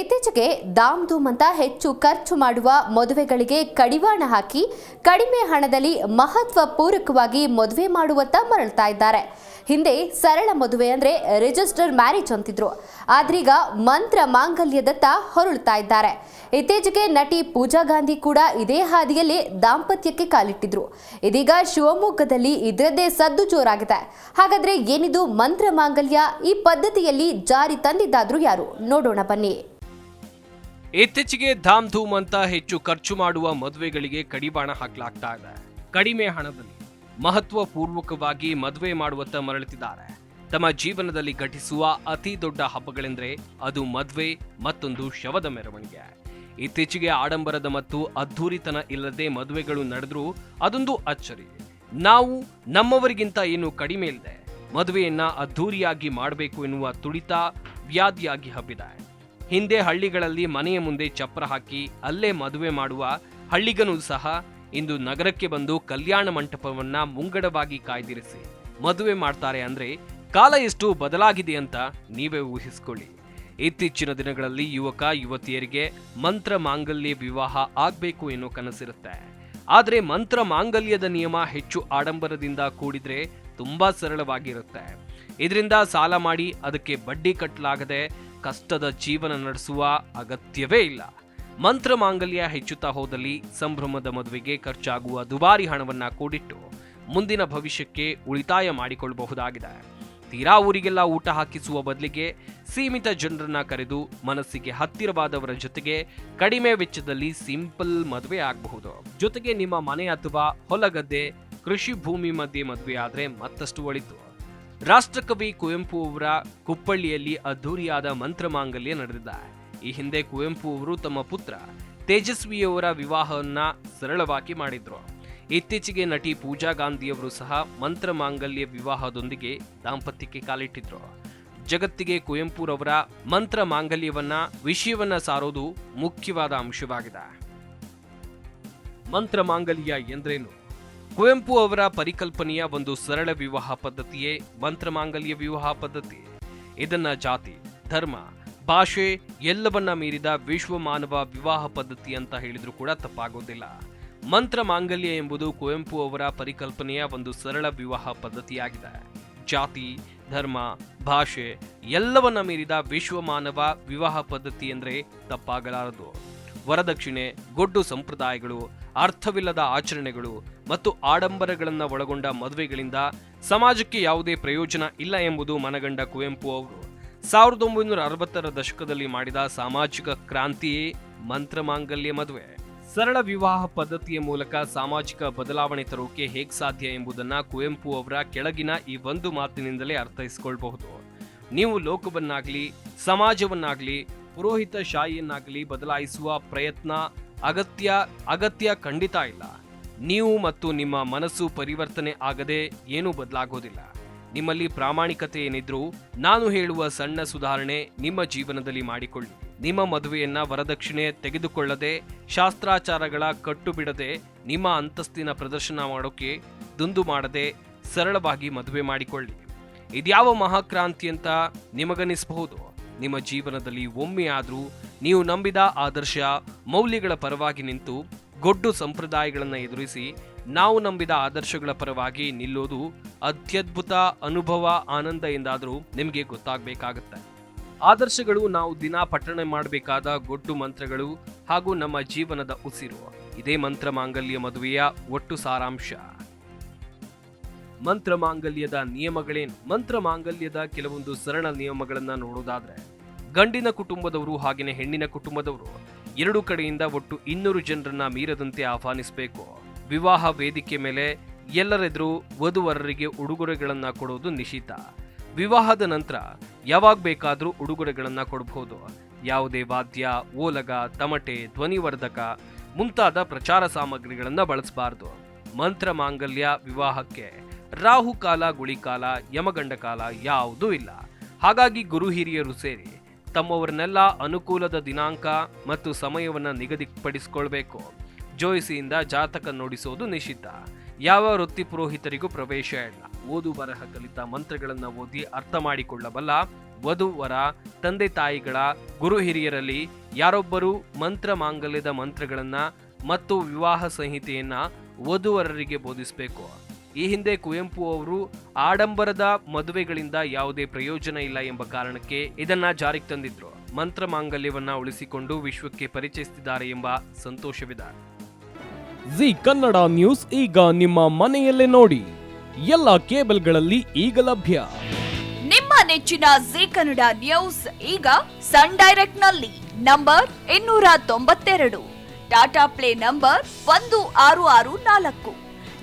ಇತ್ತೀಚೆಗೆ ದಾಮ್ ಧೂಮ್ ಅಂತ ಹೆಚ್ಚು ಖರ್ಚು ಮಾಡುವ ಮದುವೆಗಳಿಗೆ ಕಡಿವಾಣ ಹಾಕಿ ಕಡಿಮೆ ಹಣದಲ್ಲಿ ಮಹತ್ವ ಪೂರಕವಾಗಿ ಮದುವೆ ಮಾಡುವತ್ತ ಮರಳ್ತಾ ಇದ್ದಾರೆ. ಹಿಂದೆ ಸರಳ ಮದುವೆ ಅಂದ್ರೆ ರಿಜಿಸ್ಟರ್ ಮ್ಯಾರೇಜ್ ಅಂತಿದ್ರು. ಆದ್ರೀಗ ಮಂತ್ರ ಮಾಂಗಲ್ಯದತ್ತ ಹೊರಳ್ತಾ ಇದ್ದಾರೆ. ಇತ್ತೀಚೆಗೆ ನಟಿ ಪೂಜಾ ಗಾಂಧಿ ಕೂಡ ಇದೇ ಹಾದಿಯಲ್ಲಿ ದಾಂಪತ್ಯಕ್ಕೆ ಕಾಲಿಟ್ಟಿದ್ರು. ಇದೀಗ ಶಿವಮೊಗ್ಗದಲ್ಲಿ ಇದರದ್ದೇ ಸದ್ದು ಜೋರಾಗಿದೆ. ಹಾಗಾದ್ರೆ ಏನಿದು ಮಂತ್ರ ಮಾಂಗಲ್ಯ? ಈ ಪದ್ಧತಿಯಲ್ಲಿ ಜಾರಿ ತಂದಿದ್ದಾದ್ರೂ ಯಾರು? ನೋಡೋಣ ಬನ್ನಿ. ಇತ್ತೀಚೆಗೆ ಧಾಮ್ ಧೂಮ್ ಅಂತ ಹೆಚ್ಚು ಖರ್ಚು ಮಾಡುವ ಮದುವೆಗಳಿಗೆ ಕಡಿವಾಣ ಹಾಕಲಾಗ್ತಾ ಇದೆ. ಕಡಿಮೆ ಹಣದಲ್ಲಿ ಮಹತ್ವಪೂರ್ವಕವಾಗಿ ಮದುವೆ ಮಾಡುವತ್ತ ಮರಳುತ್ತಿದ್ದಾರೆ. ತಮ್ಮ ಜೀವನದಲ್ಲಿ ಘಟಿಸುವ ಅತಿ ದೊಡ್ಡ ಹಬ್ಬಗಳೆಂದ್ರೆ ಅದು ಮದುವೆ, ಮತ್ತೊಂದು ಶವದ ಮೆರವಣಿಗೆ. ಇತ್ತೀಚೆಗೆ ಆಡಂಬರದ ಮತ್ತು ಅದ್ಧೂರಿತನ ಇಲ್ಲದೆ ಮದುವೆಗಳು ನಡೆದ್ರೂ ಅದೊಂದು ಅಚ್ಚರಿ. ನಾವು ನಮ್ಮವರಿಗಿಂತ ಏನು ಕಡಿಮೆ ಇಲ್ಲದೆ ಮದುವೆಯನ್ನ ಅದ್ಧೂರಿಯಾಗಿ ಮಾಡಬೇಕು ಎನ್ನುವ ತುಡಿತ, ವ್ಯಾಧಿಯಾಗಿ ಹಬ್ಬಿದೆ. ಹಿಂದೆ ಹಳ್ಳಿಗಳಲ್ಲಿ ಮನೆಯ ಮುಂದೆ ಚಪ್ರ ಹಾಕಿ ಅಲ್ಲೇ ಮದುವೆ ಮಾಡುವ ಹಳ್ಳಿಗನೂ ಸಹ ಇಂದು ನಗರಕ್ಕೆ ಬಂದು ಕಲ್ಯಾಣ ಮಂಟಪವನ್ನ ಮುಂಗಡವಾಗಿ ಕಾಯ್ದಿರಿಸಿ ಮದುವೆ ಮಾಡ್ತಾರೆ ಅಂದ್ರೆ ಕಾಲ ಎಷ್ಟು ಬದಲಾಗಿದೆ ಅಂತ ನೀವೇ ಊಹಿಸ್ಕೊಳ್ಳಿ. ಇತ್ತೀಚಿನ ದಿನಗಳಲ್ಲಿ ಯುವಕ, ಯುವತಿಯರಿಗೆ ಮಂತ್ರ ಮಾಂಗಲ್ಯ ವಿವಾಹ ಆಗ್ಬೇಕು ಎನ್ನುವ ಕನಸಿರುತ್ತೆ. ಆದರೆ ಮಂತ್ರ ಮಾಂಗಲ್ಯದ ನಿಯಮ ಹೆಚ್ಚು ಆಡಂಬರದಿಂದ ಕೂಡಿದ್ರೆ ತುಂಬಾ ಸರಳವಾಗಿರುತ್ತೆ. ಇದರಿಂದ ಸಾಲ ಮಾಡಿ ಅದಕ್ಕೆ ಬಡ್ಡಿ ಕಟ್ಟಲಾಗದೆ ಕಷ್ಟದ ಜೀವನ ನಡೆಸುವ ಅಗತ್ಯವೇ ಇಲ್ಲ. ಮಂತ್ರ ಮಾಂಗಲ್ಯ ಹೆಚ್ಚುತ್ತಾ ಹೋದಲ್ಲಿ ಸಂಭ್ರಮದ ಮದುವೆಗೆ ಖರ್ಚಾಗುವ ದುಬಾರಿ ಹಣವನ್ನ ಕೂಡಿಟ್ಟು ಮುಂದಿನ ಭವಿಷ್ಯಕ್ಕೆ ಉಳಿತಾಯ ಮಾಡಿಕೊಳ್ಳಬಹುದಾಗಿದೆ. ತೀರಾ ಊರಿಗೆಲ್ಲ ಊಟ ಹಾಕಿಸುವ ಬದಲಿಗೆ ಸೀಮಿತ ಜನರನ್ನ ಕರೆದು ಮನಸ್ಸಿಗೆ ಹತ್ತಿರವಾದವರ ಜೊತೆಗೆ ಕಡಿಮೆ ವೆಚ್ಚದಲ್ಲಿ ಸಿಂಪಲ್ ಮದುವೆ ಆಗಬಹುದು. ಜೊತೆಗೆ ನಿಮ್ಮ ಮನೆ ಅಥವಾ ಹೊಲಗದ್ದೆ ಕೃಷಿ ಭೂಮಿ ಮಧ್ಯೆ ಮದುವೆ ಆದರೆ ಮತ್ತಷ್ಟು ಒಳಿತು. ರಾಷ್ಟ್ರಕವಿ ಕುವೆಂಪು ಅವರ ಕುಪ್ಪಳ್ಳಿಯಲ್ಲಿ ಅದ್ಧೂರಿಯಾದ ಮಂತ್ರ ಮಾಂಗಲ್ಯ ನಡೆದಿದೆ ಈ ಹಿಂದೆ ಕುವೆಂಪು ಅವರು ತಮ್ಮ ಪುತ್ರ ತೇಜಸ್ವಿಯವರ ವಿವಾಹವನ್ನ ಸರಳವಾಗಿ ಮಾಡಿದ್ರು. ಇತ್ತೀಚೆಗೆ ನಟಿ ಪೂಜಾ ಗಾಂಧಿಯವರು ಸಹ ಮಂತ್ರ ಮಾಂಗಲ್ಯ ವಿವಾಹದೊಂದಿಗೆ ದಾಂಪತ್ಯಕ್ಕೆ ಕಾಲಿಟ್ಟಿದ್ರು. ಜಗತ್ತಿಗೆ ಕುವೆಂಪುರವರ ಮಂತ್ರ ಮಾಂಗಲ್ಯವನ್ನ ವಿಷಯವನ್ನ ಸಾರೋದು ಮುಖ್ಯವಾದ ಅಂಶವಾಗಿದೆ. ಮಂತ್ರ ಮಾಂಗಲ್ಯ ಎಂದ್ರೇನು? ಕುವೆಂಪು ಅವರ ಪರಿಕಲ್ಪನೆಯ ಒಂದು ಸರಳ ವಿವಾಹ ಪದ್ಧತಿಯೇ ಮಂತ್ರ ಮಾಂಗಲ್ಯ ವಿವಾಹ ಪದ್ಧತಿ. ಇದನ್ನ ಜಾತಿ, ಧರ್ಮ, ಭಾಷೆ ಎಲ್ಲವನ್ನ ಮೀರಿದ ವಿಶ್ವ ಮಾನವ ವಿವಾಹ ಪದ್ಧತಿ ಅಂತ ಹೇಳಿದ್ರು ಕೂಡ ತಪ್ಪಾಗೋದಿಲ್ಲ. ಮಂತ್ರ ಮಾಂಗಲ್ಯ ಎಂಬುದು ಕುವೆಂಪು ಅವರ ಪರಿಕಲ್ಪನೆಯ ಒಂದು ಸರಳ ವಿವಾಹ ಪದ್ಧತಿಯಾಗಿದೆ. ಜಾತಿ, ಧರ್ಮ, ಭಾಷೆ ಎಲ್ಲವನ್ನ ಮೀರಿದ ವಿಶ್ವ ಮಾನವ ವಿವಾಹ ಪದ್ಧತಿ ಅಂದ್ರೆ ತಪ್ಪಾಗಲಾರದು. ವರದಕ್ಷಿಣೆ, ಗೊಡ್ಡು ಸಂಪ್ರದಾಯಗಳು ಅರ್ಥವಿಲ್ಲದ ಆಚರಣೆಗಳು ಮತ್ತು ಆಡಂಬರಗಳನ್ನು ಒಳಗೊಂಡ ಮದುವೆಗಳಿಂದ ಸಮಾಜಕ್ಕೆ ಯಾವುದೇ ಪ್ರಯೋಜನ ಇಲ್ಲ ಎಂಬುದು ಮನಗಂಡ ಕುವೆಂಪು ಅವರು. ಸಾವಿರದ ಒಂಬೈನೂರ ಅರವತ್ತರ ದಶಕದಲ್ಲಿ ಮಾಡಿದ ಸಾಮಾಜಿಕ ಕ್ರಾಂತಿಯೇ ಮಂತ್ರ ಮಾಂಗಲ್ಯ ಮದುವೆ. ಸರಳ ವಿವಾಹ ಪದ್ಧತಿಯ ಮೂಲಕ ಸಾಮಾಜಿಕ ಬದಲಾವಣೆ ತರೋಕೆ ಹೇಗೆ ಸಾಧ್ಯ ಎಂಬುದನ್ನ ಕುವೆಂಪು ಅವರ ಕೆಳಗಿನ ಈ ಒಂದು ಮಾತಿನಿಂದಲೇ ಅರ್ಥೈಸಿಕೊಳ್ಬಹುದು. ನೀವು ಲೋಕವನ್ನಾಗಲಿ, ಸಮಾಜವನ್ನಾಗಲಿ, ಪುರೋಹಿತ ಶಾಹಿಯನ್ನಾಗಲಿ ಬದಲಾಯಿಸುವ ಪ್ರಯತ್ನ ಅಗತ್ಯ ಅಗತ್ಯ ಖಂಡಿತ ಇಲ್ಲ. ನೀವು ಮತ್ತು ನಿಮ್ಮ ಮನಸ್ಸು ಪರಿವರ್ತನೆ ಆಗದೆ ಏನೂ ಬದಲಾಗೋದಿಲ್ಲ. ನಿಮ್ಮಲ್ಲಿ ಪ್ರಾಮಾಣಿಕತೆ ಏನಿದ್ರೂ ನಾನು ಹೇಳುವ ಸಣ್ಣ ಸುಧಾರಣೆ ನಿಮ್ಮ ಜೀವನದಲ್ಲಿ ಮಾಡಿಕೊಳ್ಳಿ. ನಿಮ್ಮ ಮದುವೆಯನ್ನ ವರದಕ್ಷಿಣೆ ತೆಗೆದುಕೊಳ್ಳದೆ, ಶಾಸ್ತ್ರಾಚಾರಗಳ ಕಟ್ಟು ಬಿಡದೆ, ನಿಮ್ಮ ಅಂತಸ್ತಿನ ಪ್ರದರ್ಶನ ಮಾಡೋಕೆ ದುಂದು ಮಾಡದೆ, ಸರಳವಾಗಿ ಮದುವೆ ಮಾಡಿಕೊಳ್ಳಿ. ಇದ್ಯಾವ ಮಹಾಕ್ರಾಂತಿ ಅಂತ ನಿಮಗನಿಸಬಹುದು. ನಿಮ್ಮ ಜೀವನದಲ್ಲಿ ಒಮ್ಮೆ ನೀವು ನಂಬಿದ ಆದರ್ಶ ಮೌಲ್ಯಗಳ ಪರವಾಗಿ ನಿಂತು ಗೊಡ್ಡು ಸಂಪ್ರದಾಯಗಳನ್ನು ಎದುರಿಸಿ ನಾವು ನಂಬಿದ ಆದರ್ಶಗಳ ಪರವಾಗಿ ನಿಲ್ಲೋದು ಅತ್ಯದ್ಭುತ ಅನುಭವ, ಆನಂದ ಎಂದಾದರೂ ನಿಮಗೆ ಗೊತ್ತಾಗಬೇಕಾಗತ್ತೆ. ಆದರ್ಶಗಳು ನಾವು ದಿನ ಪಠಣೆ ಮಾಡಬೇಕಾದ ಗೊಡ್ಡು ಮಂತ್ರಗಳು ಹಾಗೂ ನಮ್ಮ ಜೀವನದ ಉಸಿರು. ಇದೇ ಮಂತ್ರ ಮಾಂಗಲ್ಯ ಮದುವೆಯ ಒಟ್ಟು ಸಾರಾಂಶ. ಮಂತ್ರ ಮಾಂಗಲ್ಯದ ನಿಯಮಗಳೇನು? ಮಂತ್ರ ಮಾಂಗಲ್ಯದ ಕೆಲವೊಂದು ಸರಳ ನಿಯಮಗಳನ್ನು ನೋಡೋದಾದ್ರೆ ಗಂಡಿನ ಕುಟುಂಬದವರು ಹಾಗೆಯೇ ಹೆಣ್ಣಿನ ಕುಟುಂಬದವರು. ಎರಡು ಕಡೆಯಿಂದ ಒಟ್ಟು ಇನ್ನೂರು ಜನರನ್ನ ಮೀರದಂತೆ ಆಹ್ವಾನಿಸಬೇಕು. ವಿವಾಹ ವೇದಿಕೆ ಮೇಲೆ ಎಲ್ಲರೆದುರು ವಧುವರರಿಗೆ ಉಡುಗೊರೆಗಳನ್ನ ಕೊಡುವುದು ನಿಷಿದ್ಧ ವಿವಾಹದ ನಂತರ ಯಾವಾಗ ಬೇಕಾದರೂ ಉಡುಗೊರೆಗಳನ್ನ ಕೊಡಬಹುದು ಯಾವುದೇ ವಾದ್ಯ, ಓಲಗ, ತಮಟೆ, ಧ್ವನಿವರ್ಧಕ ಮುಂತಾದ ಪ್ರಚಾರ ಸಾಮಗ್ರಿಗಳನ್ನ ಬಳಸಬಾರದು. ಮಂತ್ರ ಮಾಂಗಲ್ಯ ವಿವಾಹಕ್ಕೆ ರಾಹುಕಾಲ, ಗುಳಿಕಾಲ ಯಮಗಂಡ ಕಾಲ ಯಾವುದೂ ಇಲ್ಲ. ಹಾಗಾಗಿ ಗುರು ಹಿರಿಯರು ಸೇರಿ ತಮ್ಮವರನ್ನೆಲ್ಲ ಅನುಕೂಲದ ದಿನಾಂಕ ಮತ್ತು ಸಮಯವನ್ನು ನಿಗದಿಪಡಿಸಿಕೊಳ್ಬೇಕು. ಜೋಯಿಸಿಯಿಂದ ಜಾತಕ ನೋಡಿಸೋದು ನಿಷಿದ್ಧ. ಯಾವ ವೃತ್ತಿ ಪುರೋಹಿತರಿಗೂ ಪ್ರವೇಶ ಇಲ್ಲ. ಓದು ಬರಹ ಕಲಿತ ಮಂತ್ರಗಳನ್ನು ಓದಿ ಅರ್ಥ ಮಾಡಿಕೊಳ್ಳಬಲ್ಲ ವಧುವರ, ತಂದೆ ತಾಯಿಗಳ, ಗುರು ಹಿರಿಯರಲ್ಲಿ ಯಾರೊಬ್ಬರೂ ಮಂತ್ರ ಮಾಂಗಲ್ಯದ ಮಂತ್ರಗಳನ್ನು ಮತ್ತು ವಿವಾಹ ಸಂಹಿತೆಯನ್ನು ವಧುವರರಿಗೆ ಬೋಧಿಸಬೇಕು. ಈ ಹಿಂದೆ ಕುವೆಂಪು ಅವರು ಆಡಂಬರದ ಮದುವೆಗಳಿಂದ ಯಾವುದೇ ಪ್ರಯೋಜನ ಇಲ್ಲ ಎಂಬ ಕಾರಣಕ್ಕೆ ಇದನ್ನ ಜಾರಿಗೆ ತಂದಿದ್ರು. ಮಂತ್ರ ಮಾಂಗಲ್ಯವನ್ನ ಉಳಿಸಿಕೊಂಡು ವಿಶ್ವಕ್ಕೆ ಪರಿಚಯಿಸುತ್ತಿದ್ದಾರೆ ಎಂಬ ಸಂತೋಷವಿದೆ ಜಿ ಕನ್ನಡ ನ್ಯೂಸ್ ಈಗ ನಿಮ್ಮ ಮನೆಯಲ್ಲೇ ನೋಡಿ. ಎಲ್ಲ ಕೇಬಲ್ಗಳಲ್ಲಿ ಈಗ ಲಭ್ಯ. ನಿಮ್ಮ ನೆಚ್ಚಿನ ಜಿ ಕನ್ನಡ ನ್ಯೂಸ್ ಈಗ ಸನ್ ಡೈರೆಕ್ಟ್ನಲ್ಲಿ ನಂಬರ್ ಇನ್ನೂರ ತೊಂಬತ್ತೆರಡು. ಟಾಟಾ ಪ್ಲೇ ನಂಬರ್ ಒಂದು ಆರು ಆರು ನಾಲ್ಕು.